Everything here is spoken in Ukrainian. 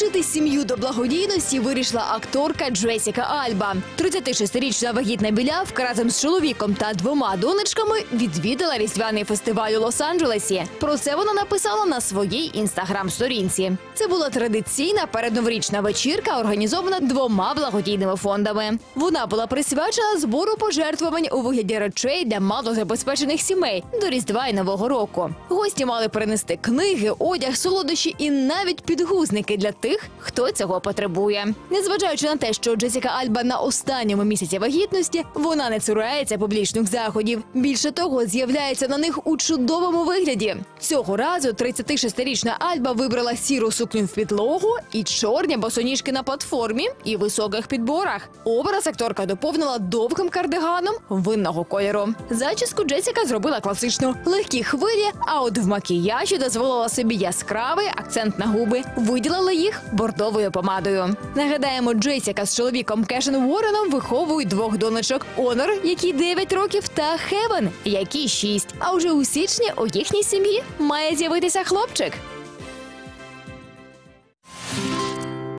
Долучити сім'ю до благодійності вирішила акторка Джесіка Альба. 36-річна вагітна білявка разом з чоловіком та двома донечками відвідала різдвяний фестиваль у Лос-Анджелесі. Про це вона написала на своїй інстаграм-сторінці. Це була традиційна передноворічна вечірка, організована двома благодійними фондами. Вона була присвячена збору пожертвувань у вигляді речей для малозабезпечених сімей до Різдва і Нового року. Гості мали принести книги, одяг, солодощі і навіть підгузники для тих, хто цього потребує. Незважаючи на те, що Джесіка Альба на останньому місяці вагітності, вона не цурається публічних заходів. Більше того, з'являється на них у чудовому вигляді. Цього разу 36-річна Альба вибрала сіру сукню в підлогу і чорні босоніжки на платформі і високих підборах. Образ акторка доповнила довгим кардиганом винного кольору. Зачіску Джесіка зробила класично легкі хвилі, а от в макіяжі дозволила собі яскравий акцент на губи. Виділила їх бордовою помадою. Нагадаємо, Джесіка з чоловіком Кешен Уорреном виховують двох донечок Онор, якій 9 років, та Хевен, якій 6. А вже у січні у їхній сім'ї має з'явитися хлопчик.